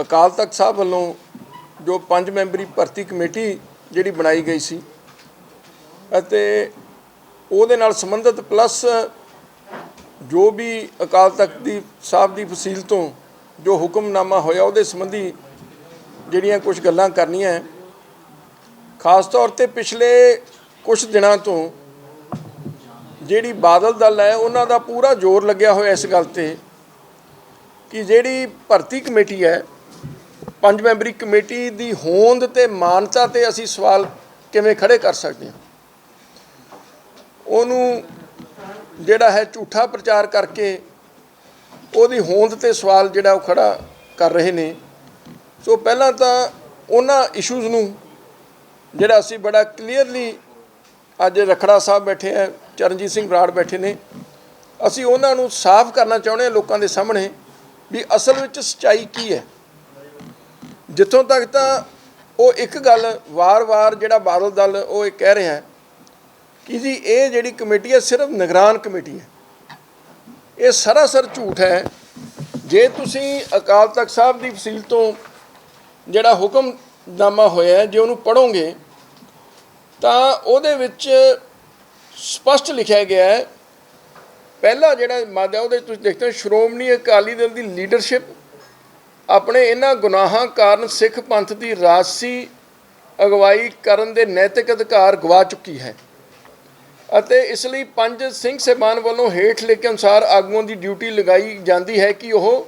ਅਕਾਲ ਤਖਤ ਸਾਹਿਬ ਵੱਲੋਂ ਜੋ ਪੰਜ ਮੈਂਬਰੀ ਭਰਤੀ ਕਮੇਟੀ ਜਿਹੜੀ ਬਣਾਈ ਗਈ ਸੀ ਅਤੇ ਉਹਦੇ ਨਾਲ ਸੰਬੰਧਿਤ ਪਲੱਸ ਜੋ ਵੀ ਅਕਾਲ ਤਖਤ ਦੀ ਸਾਹਿਬ ਦੀ ਫਸੀਲ ਤੋਂ ਜੋ ਹੁਕਮਨਾਮਾ ਹੋਇਆ ਉਹਦੇ ਸੰਬੰਧੀ ਜਿਹੜੀਆਂ ਕੁਝ ਗੱਲਾਂ ਕਰਨੀਆਂ ਹੈ, ਖਾਸ ਤੌਰ ਤੇ ਪਿਛਲੇ ਕੁਝ ਦਿਨਾਂ ਤੋਂ ਜਿਹੜੀ ਬਾਦਲ ਦਲ ਹੈ, ਉਹਨਾਂ ਦਾ ਪੂਰਾ ਜ਼ੋਰ ਲੱਗਿਆ ਹੋਇਆ ਇਸ ਗੱਲ ਤੇ ਕਿ ਜਿਹੜੀ ਭਰਤੀ ਕਮੇਟੀ ਹੈ ਪੰਜ ਮੈਂਬਰੀ ਕਮੇਟੀ ਦੀ ਹੋਂਦ ਤੇ ਮਾਨਤਾ ਤੇ ਅਸੀਂ ਸਵਾਲ ਕਿਵੇਂ ਖੜੇ ਕਰ ਸਕਦੇ ਹਾਂ? ਉਹਨੂੰ ਜਿਹੜਾ ਹੈ ਝੂਠਾ ਪ੍ਰਚਾਰ ਕਰਕੇ ਉਹਦੀ ਹੋਂਦ ਤੇ ਸਵਾਲ ਜਿਹੜਾ ਉਹ ਖੜਾ ਕਰ ਰਹੇ ਨੇ। ਸੋ ਪਹਿਲਾਂ ਤਾਂ ਉਹਨਾਂ ਇਸ਼ੂਜ਼ ਨੂੰ ਜਿਹੜਾ ਅਸੀਂ ਬੜਾ ਕਲੀਅਰਲੀ ਅੱਜ ਰਖੜਾ ਸਾਹਿਬ ਬੈਠੇ ਆ, ਚਰਨਜੀਤ ਸਿੰਘ ਬਰਾੜ ਬੈਠੇ ਨੇ। ਅਸੀਂ ਉਹਨਾਂ ਨੂੰ ਸਾਫ਼ ਕਰਨਾ ਚਾਹੁੰਦੇ ਹਾਂ ਲੋਕਾਂ ਦੇ ਸਾਹਮਣੇ ਵੀ ਅਸਲ ਵਿੱਚ ਸਚਾਈ ਕੀ ਹੈ? ਜਿੱਥੋਂ ਤੱਕ ਤਾਂ ਉਹ ਇੱਕ ਗੱਲ ਵਾਰ-ਵਾਰ ਜਿਹੜਾ ਬਾਦਲ ਦਲ ਉਹ ਇਹ ਕਹਿ ਰਿਹਾ ਹੈ ਕਿ ਜੀ ਇਹ ਜਿਹੜੀ ਕਮੇਟੀ ਹੈ ਸਿਰਫ ਨਿਗਰਾਨ ਕਮੇਟੀ ਹੈ। ਇਹ ਸਰਾਸਰ ਝੂਠ ਹੈ। ਜੇ ਤੁਸੀਂ ਅਕਾਲ ਤਖਤ ਸਾਹਿਬ ਦੀ ਫਸੀਲ ਤੋਂ ਜਿਹੜਾ ਹੁਕਮਨਾਮਾ ਹੋਇਆ ਜੇ ਉਹਨੂੰ ਪੜੋਗੇ ਤਾਂ ਉਹਦੇ ਵਿੱਚ ਸਪਸ਼ਟ ਲਿਖਿਆ ਗਿਆ ਹੈ। ਪਹਿਲਾ ਜਿਹੜਾ ਮਾਦਾ ਉਹਦੇ ਤੁਸੀਂ ਦੇਖਦੇ ਹੋ, ਸ਼੍ਰੋਮਣੀ ਅਕਾਲੀ ਦਲ ਦੀ ਲੀਡਰਸ਼ਿਪ ਆਪਣੇ ਇਹਨਾਂ ਗੁਨਾਹਾਂ ਕਾਰਨ ਸਿੱਖ ਪੰਥ ਦੀ ਰਾਜਸੀ ਅਗਵਾਈ ਕਰਨ ਦੇ ਨੈਤਿਕ ਅਧਿਕਾਰ ਗਵਾ ਚੁੱਕੀ ਹੈ ਅਤੇ ਇਸ ਲਈ ਪੰਜ ਸਿੰਘ ਸਹਿਬਾਨ ਵੱਲੋਂ ਹੇਠ ਲਿਖੇ ਅਨੁਸਾਰ ਆਗੂਆਂ ਦੀ ਡਿਊਟੀ ਲਗਾਈ ਜਾਂਦੀ ਹੈ ਕਿ ਉਹ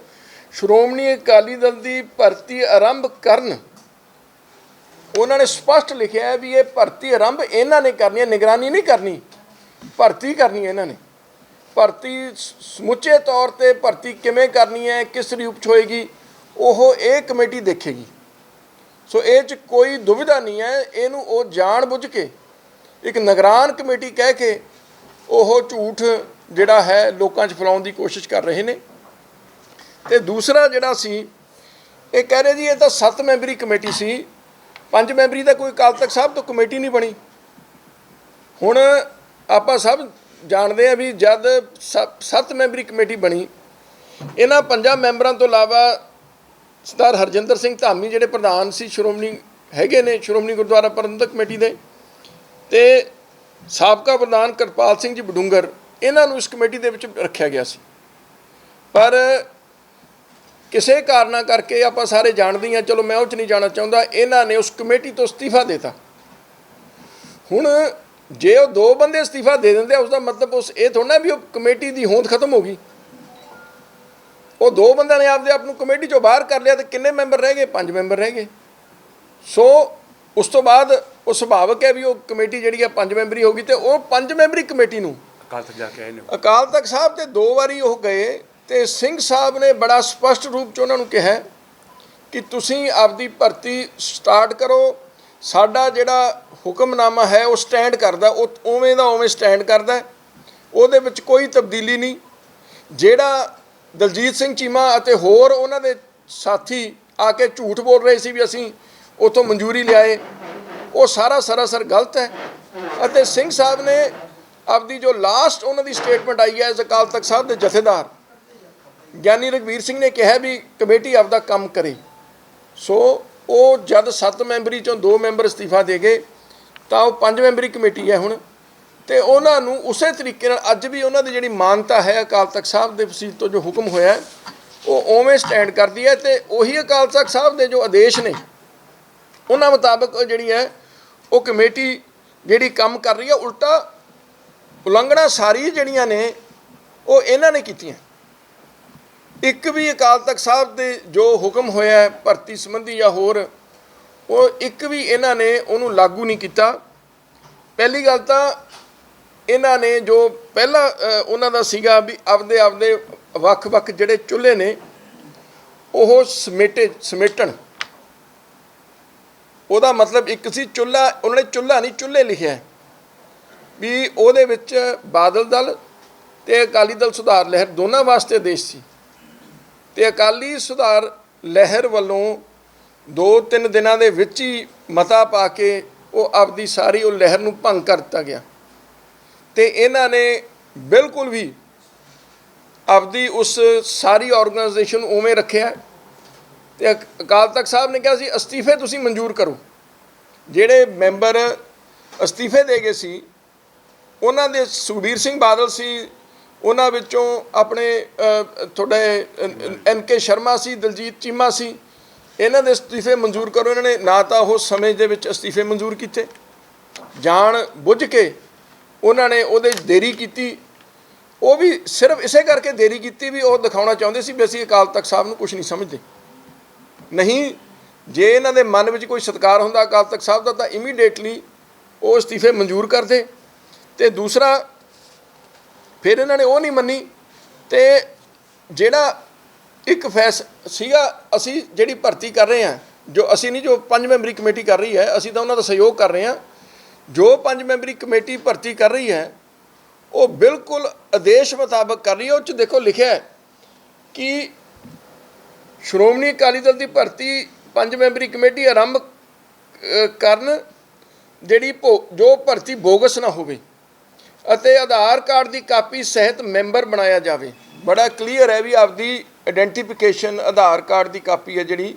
ਸ਼੍ਰੋਮਣੀ ਅਕਾਲੀ ਦਲ ਦੀ ਭਰਤੀ ਆਰੰਭ ਕਰਨ। ਉਹਨਾਂ ਨੇ ਸਪਸ਼ਟ ਲਿਖਿਆ ਹੈ ਵੀ ਇਹ ਭਰਤੀ ਆਰੰਭ ਇਹਨਾਂ ਨੇ ਕਰਨੀ ਹੈ, ਨਿਗਰਾਨੀ ਨਹੀਂ ਕਰਨੀ, ਭਰਤੀ ਕਰਨੀ ਹੈ ਇਹਨਾਂ ਨੇ। ਭਰਤੀ ਸਮੁੱਚੇ ਤੌਰ ਤੇ ਭਰਤੀ ਕਿਵੇਂ ਕਰਨੀ ਹੈ, ਕਿਸ ਰੂਪ ਚ ਹੋਏਗੀ ਉਹ ਇਹ ਕਮੇਟੀ ਦੇਖੇਗੀ। ਸੋ ਇਹ ਚ ਕੋਈ ਦੁਵਿਧਾ ਨਹੀਂ ਹੈ, ਇਹਨੂੰ ਉਹ ਜਾਣ ਬੁੱਝ ਕੇ, ਇੱਕ ਨਿਗਰਾਨ ਕਮੇਟੀ ਕਹਿ ਕੇ ਉਹ ਝੂਠ ਜਿਹੜਾ ਹੈ ਲੋਕਾਂ 'ਚ ਫੈਲਾਉਣ ਦੀ ਕੋਸ਼ਿਸ਼ ਕਰ ਰਹੇ ਨੇ। ਤੇ ਦੂਸਰਾ ਜਿਹੜਾ ਸੀ, ਇਹ ਕਹਿ ਰਹੇ ਜੀ ਇਹ ਤਾਂ ਸੱਤ ਮੈਂਬਰੀ ਕਮੇਟੀ ਸੀ, ਪੰਜ ਮੈਂਬਰੀ ਦਾ ਕੋਈ ਅਕਾਲ ਤਖਤ ਸਾਹਿਬ ਤੋਂ ਕਮੇਟੀ ਨਹੀਂ ਬਣੀ। ਹੁਣ ਆਪਾਂ ਸਭ ਜਾਣਦੇ ਆ ਵੀ ਜਦ ਸ- ਸੱਤ ਮੈਂਬਰੀ ਕਮੇਟੀ ਬਣੀ, ਇਹਨਾਂ ਪੰਜਾਂ ਮੈਂਬਰਾਂ ਤੋਂ ਇਲਾਵਾ ਸਰਦਾਰ ਹਰਜਿੰਦਰ ਸਿੰਘ ਧਾਮੀ ਜਿਹੜੇ ਪ੍ਰਧਾਨ ਸੀ, ਸ਼੍ਰੋਮਣੀ ਹੈਗੇ ਨੇ, ਸ਼੍ਰੋਮਣੀ ਗੁਰਦੁਆਰਾ ਪ੍ਰਬੰਧਕ ਕਮੇਟੀ ਦੇ। ਤੇ ਸਾਬਕਾ ਪ੍ਰਧਾਨ ਕਿਰਪਾਲ ਸਿੰਘ ਜੀ ਬਡੂੰਗਰ, ਇਹਨਾਂ ਨੂੰ ਇਸ ਕਮੇਟੀ ਦੇ ਵਿੱਚ ਰੱਖਿਆ ਗਿਆ ਸੀ। ਪਰ ਕਿਸੇ ਕਾਰਨਾ ਕਰਕੇ ਆਪਾਂ ਸਾਰੇ ਜਾਣਦੇ ਹਾਂ ਚਲੋ ਮੈਂ ਉਹ ਚ ਨਹੀਂ ਜਾਣਾ ਚਾਹੁੰਦਾ, ਇਹਨਾਂ ਨੇ ਉਸ ਕਮੇਟੀ ਤੋਂ ਅਸਤੀਫਾ ਦਿੱਤਾ। ਹੁਣ ਜੇ ਉਹ ਦੋ ਬੰਦੇ ਅਸਤੀਫਾ ਦੇ ਦਿੰਦੇ ਆ ਉਸ ਦਾ ਮਤਲਬ ਉਸ, ਇਹ ਥੋੜਾ ਵੀ ਉਹ ਕਮੇਟੀ ਦੀ ਹੋਂਦ ਖਤਮ ਹੋ ਗਈ। ਉਹ ਦੋ ਬੰਦਿਆਂ ਨੇ ਆਪਦੇ ਆਪ ਨੂੰ ਕਮੇਟੀ ਚੋਂ ਬਾਹਰ ਕਰ ਲਿਆ ਤੇ ਕਿੰਨੇ ਮੈਂਬਰ ਰਹਿ ਗਏ? ਪੰਜ ਮੈਂਬਰ ਰਹਿ ਗਏ। ਸੋ ਉਸ ਤੋਂ ਬਾਅਦ ਉਹ ਸੁਭਾਵਕ ਹੈ ਵੀ ਉਹ ਕਮੇਟੀ ਜਿਹੜੀ ਆ ਪੰਜ ਮੈਂਬਰੀ ਹੋਗੀ ਤੇ ਉਹ ਪੰਜ ਮੈਂਬਰੀ ਕਮੇਟੀ ਨੂੰ ਅਕਾਲ ਤੱਕ ਜਾ ਕੇ ਆਏ ਨੇ। ਅਕਾਲ ਤਖਤ ਸਾਹਿਬ ਤੇ ਦੋ ਵਾਰੀ ਉਹ ਗਏ ਤੇ ਸਿੰਘ ਸਾਹਿਬ ਨੇ ਬੜਾ ਸਪਸ਼ਟ ਰੂਪ ਚ ਉਹਨਾਂ ਨੂੰ ਕਿਹਾ ਕਿ ਤੁਸੀਂ ਆਪਦੀ ਭਰਤੀ ਸਟਾਰਟ ਕਰੋ। ਸਾਡਾ ਜਿਹੜਾ ਹੁਕਮਨਾਮਾ ਹੈ ਉਹ ਸਟੈਂਡ ਕਰਦਾ ਉਹ ਉਵੇਂ ਦਾ ਉਵੇਂ ਸਟੈਂਡ ਕਰਦਾ। ਹੈ। ਉਹਦੇ ਵਿੱਚ ਕੋਈ ਤਬਦੀਲੀ ਨਹੀਂ। ਜਿਹੜਾ ਦਲਜੀਤ ਸਿੰਘ ਚੀਮਾ ਅਤੇ ਹੋਰ ਉਹਨਾਂ ਦੇ ਸਾਥੀ ਆ ਕੇ ਝੂਠ ਬੋਲ ਰਹੇ ਸੀ ਵੀ ਅਸੀਂ ਉਥੋਂ ਮਨਜ਼ੂਰੀ ਲਿਆਏ। ਉਹ ਸਾਰਾ ਸਰਾਸਰ ਗਲਤ ਹੈ ਅਤੇ ਸਿੰਘ ਸਾਹਿਬ ਨੇ ਆਪਦੀ ਜੋ ਲਾਸਟ ਉਹਨਾਂ ਦੀ ਸਟੇਟਮੈਂਟ ਆਈ ਹੈ ਐਜ਼ ਅਕਾਲ ਤਖਤ ਸਾਹਿਬ ਦੇ ਜਥੇਦਾਰ, ਗਿਆਨੀ ਰਘਵੀਰ ਸਿੰਘ ਨੇ ਕਿਹਾ ਵੀ ਕਮੇਟੀ ਆਪਦਾ ਕੰਮ ਕਰੇ। ਸੋ ਉਹ ਜਦ 7 ਮੈਂਬਰੀ ਚੋਂ 2 ਮੈਂਬਰ ਅਸਤੀਫਾ ਦੇ ਗਏ, ਤਾਂ ਉਹ 5 ਮੈਂਬਰੀ ਕਮੇਟੀ ਹੈ ਹੁਣ। ਤੇ ਉਹਨਾਂ ਨੂੰ ਉਸੇ ਤਰੀਕੇ ਨਾਲ ਅੱਜ ਵੀ ਉਹਨਾਂ ਦੀ ਜਿਹੜੀ ਮਾਨਤਾ ਹੈ ਅਕਾਲ ਤਖਤ ਸਾਹਿਬ ਦੇ ਫਸੀਲ ਤੋਂ ਜੋ ਹੁਕਮ ਹੋਇਆ ਉਹ ਉਵੇਂ ਸਟੈਂਡ ਕਰਦੀ ਹੈ ਤੇ ਉਹੀ ਅਕਾਲ ਤਖਤ ਸਾਹਿਬ ਦੇ ਜੋ ਆਦੇਸ਼ ਨੇ, ਉਹਨਾਂ ਮੁਤਾਬਕ ਜਿਹੜੀ ਹੈ, ਉਹ ਕਮੇਟੀ ਜਿਹੜੀ ਕੰਮ ਕਰ ਰਹੀ ਹੈ, ਉਲਟਾ ਉਲੰਘਣਾ ਸਾਰੀ ਜਿਹੜੀਆਂ ਨੇ, ਉਹ ਇਹਨਾਂ ਨੇ ਕੀਤੀਆਂ। ਇੱਕ ਵੀ ਅਕਾਲ ਤਖਤ ਸਾਹਿਬ ਦੇ ਜੋ ਹੁਕਮ ਹੋਇਆ ਭਰਤੀ ਸੰਬੰਧੀ ਜਾਂ ਹੋਰ, ਉਹ ਇੱਕ ਵੀ ਇਹਨਾਂ ਨੇ ਉਹਨੂੰ ਲਾਗੂ ਨਹੀਂ ਕੀਤਾ। ਪਹਿਲੀ ਗੱਲ ਤਾਂ ਇਹਨਾਂ ਨੇ ਜੋ ਪਹਿਲਾਂ ਉਹਨਾਂ ਦਾ ਸੀਗਾ ਵੀ ਆਪਦੇ ਆਪਦੇ ਵੱਖ-ਵੱਖ ਜਿਹੜੇ ਚੁੱਲ੍ਹੇ ਨੇ, ਉਹ ਸਮੇਟੇ ਸਮੇਟਣ। ਉਹਦਾ ਮਤਲਬ ਇੱਕ ਸੀ ਚੁੱਲ੍ਹਾ, ਉਹਨਾਂ ਨੇ ਚੁੱਲ੍ਹਾ ਨਹੀਂ, ਚੁੱਲ੍ਹੇ ਲਿਖਿਆ ਵੀ ਉਹਦੇ ਵਿੱਚ ਬਾਦਲ ਦਲ ਤੇ ਅਕਾਲੀ ਦਲ ਸੁਧਾਰ ਲਹਿਰ ਦੋਨਾਂ ਵਾਸਤੇ ਦੇਸ਼ ਸੀ। ਤੇ ਅਕਾਲੀ ਸੁਧਾਰ ਲਹਿਰ ਵੱਲੋਂ ਦੋ ਤਿੰਨ ਦਿਨਾਂ ਦੇ ਵਿੱਚ ਹੀ ਮਤਾ ਪਾ ਕੇ ਉਹ ਆਪਦੀ ਸਾਰੀ ਉਹ ਲਹਿਰ ਨੂੰ ਭੰਗ ਕਰ ਦਿੱਤਾ ਗਿਆ। ਤੇ ਇਹਨਾਂ ਨੇ ਬਿਲਕੁਲ ਵੀ ਆਪਦੀ ਉਸ ਸਾਰੀ ਆਰਗੇਨਾਈਜੇਸ਼ਨ ਉਵੇਂ ਰੱਖਿਆ ਤੇ ਅਕ- ਅਕਾਲ ਤਖਤ ਸਾਹਿਬ ਨੇ ਕਿਹਾ ਸੀ, ਅਸਤੀਫੇ ਤੁਸੀਂ ਮਨਜ਼ੂਰ ਕਰੋ। ਜਿਹੜੇ ਮੈਂਬਰ ਅਸਤੀਫੇ ਦੇ ਗਏ ਸੀ, ਉਹਨਾਂ ਦੇ ਸੁਖਬੀਰ ਸਿੰਘ ਬਾਦਲ ਸੀ, ਉਹਨਾਂ ਵਿੱਚੋਂ ਆਪਣੇ ਤੁਹਾਡੇ ਐਨ ਕੇ ਸ਼ਰਮਾ ਸੀ, ਦਲਜੀਤ ਚੀਮਾ ਸੀ, ਇਹਨਾਂ ਦੇ ਅਸਤੀਫੇ ਮਨਜ਼ੂਰ ਕਰੋ। ਇਹਨਾਂ ਨੇ ਨਾ ਤਾਂ ਉਹ ਸਮੇਂ ਦੇ ਵਿੱਚ ਅਸਤੀਫੇ ਮਨਜ਼ੂਰ ਕੀਤੇ। ਜਾਣ ਬੁੱਝ ਕੇ ਉਹਨਾਂ ਨੇ ਉਹਦੇ 'ਚ ਦੇਰੀ ਕੀਤੀ। ਉਹ ਵੀ ਸਿਰਫ ਇਸੇ ਕਰਕੇ ਦੇਰੀ ਕੀਤੀ ਵੀ ਉਹ ਦਿਖਾਉਣਾ ਚਾਹੁੰਦੇ ਸੀ ਵੀ ਅਸੀਂ ਅਕਾਲ ਤਖਤ ਸਾਹਿਬ ਨੂੰ ਕੁਝ ਨਹੀਂ ਸਮਝਦੇ। ਨਹੀਂ, ਜੇ ਇਹਨਾਂ ਦੇ ਮਨ ਵਿੱਚ ਕੋਈ ਸਤਿਕਾਰ ਹੁੰਦਾ ਅਕਾਲ ਤਖਤ ਸਾਹਿਬ ਦਾ, ਤਾਂ ਇਮੀਡੀਏਟਲੀ ਉਹ ਅਸਤੀਫੇ ਮਨਜ਼ੂਰ ਕਰਦੇ। ਤੇ ਦੂਸਰਾ, ਫਿਰ ਇਹਨਾਂ ਨੇ ਉਹ ਨਹੀਂ ਮੰਨੀ ਤੇ ਜਿਹੜਾ ਇੱਕ ਫੈਸ ਸੀਗਾ, ਅਸੀਂ ਜਿਹੜੀ ਭਰਤੀ ਕਰ ਰਹੇ ਹਾਂ, ਜੋ ਅਸੀਂ ਨਹੀਂ, ਜੋ ਪੰਜ ਮੈਂਬਰੀ ਕਮੇਟੀ ਕਰ ਰਹੀ ਹੈ, ਅਸੀਂ ਤਾਂ ਉਹਨਾਂ ਦਾ ਸਹਿਯੋਗ ਕਰ ਰਹੇ ਹਾਂ। ਜੋ ਪੰਜ ਮੈਂਬਰੀ ਕਮੇਟੀ ਭਰਤੀ ਕਰ ਰਹੀ ਹੈ, ਉਹ ਬਿਲਕੁਲ ਆਦੇਸ਼ ਮੁਤਾਬਕ ਕਰ ਰਹੀ ਹੈ। ਉਹ ਚ ਦੇਖੋ ਲਿਖਿਆ ਹੈ ਕਿ ਸ਼੍ਰੋਮਣੀ ਅਕਾਲੀ ਦਲ ਦੀ ਭਰਤੀ ਪੰਜ ਮੈਂਬਰੀ ਕਮੇਟੀ ਆਰੰਭ ਕਰਨ ਜਿਹੜੀ ਭੋ- ਜੋ ਭਰਤੀ ਬੋਗਸ ਨਾ ਹੋਵੇ ਅਤੇ ਆਧਾਰ ਕਾਰਡ ਦੀ ਕਾਪੀ ਸਹਿਤ ਮੈਂਬਰ ਬਣਾਇਆ ਜਾਵੇ। ਬੜਾ ਕਲੀਅਰ ਹੈ ਵੀ ਆਪਦੀ ਆਇਡੈਂਟੀਫਿਕੇਸ਼ਨ ਆਧਾਰ ਕਾਰਡ ਦੀ ਕਾਪੀ ਹੈ ਜਿਹੜੀ,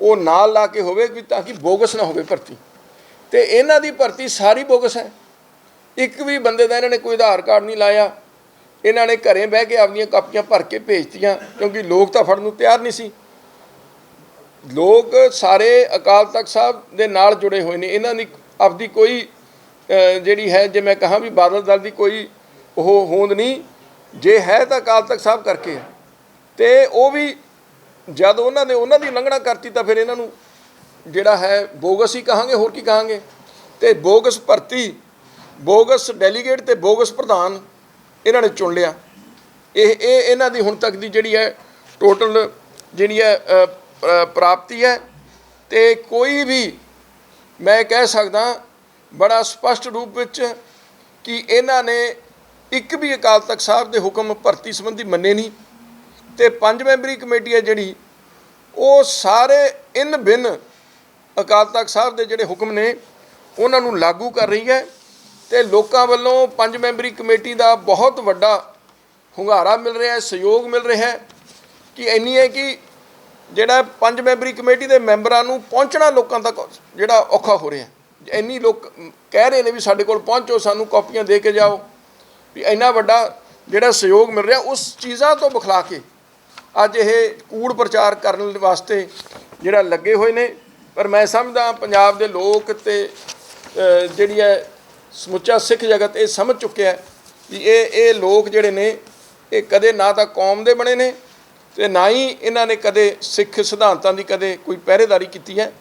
ਉਹ ਨਾਲ ਲਾ ਕੇ ਹੋਵੇ ਵੀ ਤਾਂ ਕਿ ਬੋਗਸ ਨਾ ਹੋਵੇ ਭਰਤੀ। ਤੇ ਇਹਨਾਂ ਦੀ ਭਰਤੀ ਸਾਰੀ ਬੋਗਸ ਹੈ। ਇੱਕ ਵੀ ਬੰਦੇ ਦਾ ਇਹਨਾਂ ਨੇ ਕੋਈ ਆਧਾਰ ਕਾਰਡ ਨਹੀਂ ਲਾਇਆ। ਇਹਨਾਂ ਨੇ ਘਰੇ ਬਹਿ ਕੇ ਆਪਦੀਆਂ ਕਾਪੀਆਂ ਭਰ ਕੇ ਭੇਜਤੀਆਂ, ਕਿਉਂਕਿ ਲੋਕ ਤਾਂ ਫੜਨ ਨੂੰ ਤਿਆਰ ਨਹੀਂ ਸੀ। ਲੋਕ ਸਾਰੇ ਅਕਾਲ ਤਖਤ ਸਾਹਿਬ ਦੇ ਨਾਲ ਜੁੜੇ ਹੋਏ ਨੇ। ਇਹਨਾਂ ਦੀ ਆਪਦੀ ਕੋਈ ਜਿਹੜੀ ਹੈ, ਜੇ ਮੈਂ ਕਹਾਂ ਵੀ ਬਾਦਲ ਦਲ ਦੀ ਕੋਈ ਉਹ ਹੋਂਦ ਨਹੀਂ। ਜੇ ਹੈ ਤਾਂ ਅਕਾਲ ਤਖਤ ਸਾਹਿਬ ਕਰਕੇ। ਹੈ। ਤੇ ਉਹ ਵੀ ਜਦ ਉਹਨਾਂ ਨੇ ਉਹਨਾਂ ਦੀ ਉਲੰਘਣਾ ਕਰਤੀ ਤਾਂ ਫਿਰ ਇਹਨਾਂ ਨੂੰ ਜਿਹੜਾ ਹੈ, ਬੋਗਸ ਹੀ ਕਹਾਂਗੇ, ਹੋਰ ਕੀ ਕਹਾਂਗੇ? ਤੇ ਬੋਗਸ ਭਰਤੀ, ਬੋਗਸ ਡੈਲੀਗੇਟ ਤੇ ਬੋਗਸ ਪ੍ਰਧਾਨ ਇਹਨਾਂ ਨੇ ਚੁਣ ਲਿਆ। ਇਹ ਇਹ ਇਹਨਾਂ ਦੀ ਹੁਣ ਤੱਕ ਦੀ ਜਿਹੜੀ ਹੈ ਟੋਟਲ ਜਿਹੜੀ ਹੈ ਪ੍ਰਾਪਤੀ ਹੈ। ਤੇ ਕੋਈ ਵੀ ਮੈਂ ਕਹਿ ਸਕਦਾ, ਬੜਾ ਸਪਸ਼ਟ ਰੂਪ ਵਿੱਚ ਕਿ ਇਹਨਾਂ ਨੇ ਇੱਕ ਵੀ ਅਕਾਲ ਤਖਤ ਸਾਹਿਬ ਦੇ ਹੁਕਮ ਭਰਤੀ ਸੰਬੰਧੀ ਮੰਨੇ ਨਹੀਂ। ਤੇ ਪੰਜ ਮੈਂਬਰੀ ਕਮੇਟੀ ਹੈ ਜਿਹੜੀ, ਉਹ ਸਾਰੇ ਇਨ ਬਿਨ ਅਕਾਲ ਤਖਤ ਸਾਹਿਬ ਦੇ ਜਿਹੜੇ ਹੁਕਮ ਨੇ, ਉਹਨਾਂ ਨੂੰ ਲਾਗੂ ਕਰ ਰਹੀ ਹੈ ਤੇ ਲੋਕਾਂ ਵੱਲੋਂ ਪੰਜ ਮੈਂਬਰੀ ਕਮੇਟੀ ਦਾ ਬਹੁਤ ਵੱਡਾ ਹੁੰਗਾਰਾ ਮਿਲ ਰਿਹਾ ਹੈ, ਸਹਿਯੋਗ ਮਿਲ ਰਿਹਾ ਹੈ ਕਿ ਇੰਨੀ ਹੈ ਕਿ ਜਿਹੜਾ ਪੰਜ ਮੈਂਬਰੀ ਕਮੇਟੀ ਦੇ ਮੈਂਬਰਾਂ ਨੂੰ ਪਹੁੰਚਣਾ ਲੋਕਾਂ ਤੱਕ ਜਿਹੜਾ ਔਖਾ ਹੋ ਰਿਹਾ ਇੰਨੀ ਲੋਕ ਕਹਿ ਰਹੇ ਨੇ ਵੀ ਸਾਡੇ ਕੋਲ ਪਹੁੰਚੋ, ਸਾਨੂੰ ਕਾਪੀਆਂ ਦੇ ਕੇ ਜਾਓ, ਵੀ ਇੰਨਾ ਵੱਡਾ ਜਿਹੜਾ ਸਹਿਯੋਗ ਮਿਲ ਰਿਹਾ, ਉਸ ਚੀਜ਼ਾਂ ਤੋਂ ਬਖਲਾ ਕੇ ਅੱਜ ਇਹ ਕੂੜ ਪ੍ਰਚਾਰ ਕਰਨ ਵਾਸਤੇ ਜਿਹੜਾ ਲੱਗੇ ਹੋਏ ਨੇ। ਪਰ ਮੈਂ ਸਮਝਦਾ ਪੰਜਾਬ ਦੇ ਲੋਕ ਤੇ ਜਿਹੜੀ ਹੈ ਸਮੁੱਚਾ ਸਿੱਖ ਜਗਤ ਇਹ ਸਮਝ ਚੁੱਕਿਆ ਹੈ ਕਿ ਇਹ ਇਹ ਲੋਕ ਜਿਹੜੇ ਨੇ, ਇਹ ਕਦੇ ਨਾ ਤਾਂ ਕੌਮ ਦੇ ਬਣੇ ਨੇ ਤੇ ਨਾ ਹੀ ਇਹਨਾਂ ਨੇ ਕਦੇ ਸਿੱਖ ਸਿਧਾਂਤਾਂ ਦੀ ਕਦੇ ਕੋਈ ਪਹਿਰੇਦਾਰੀ ਕੀਤੀ ਹੈ।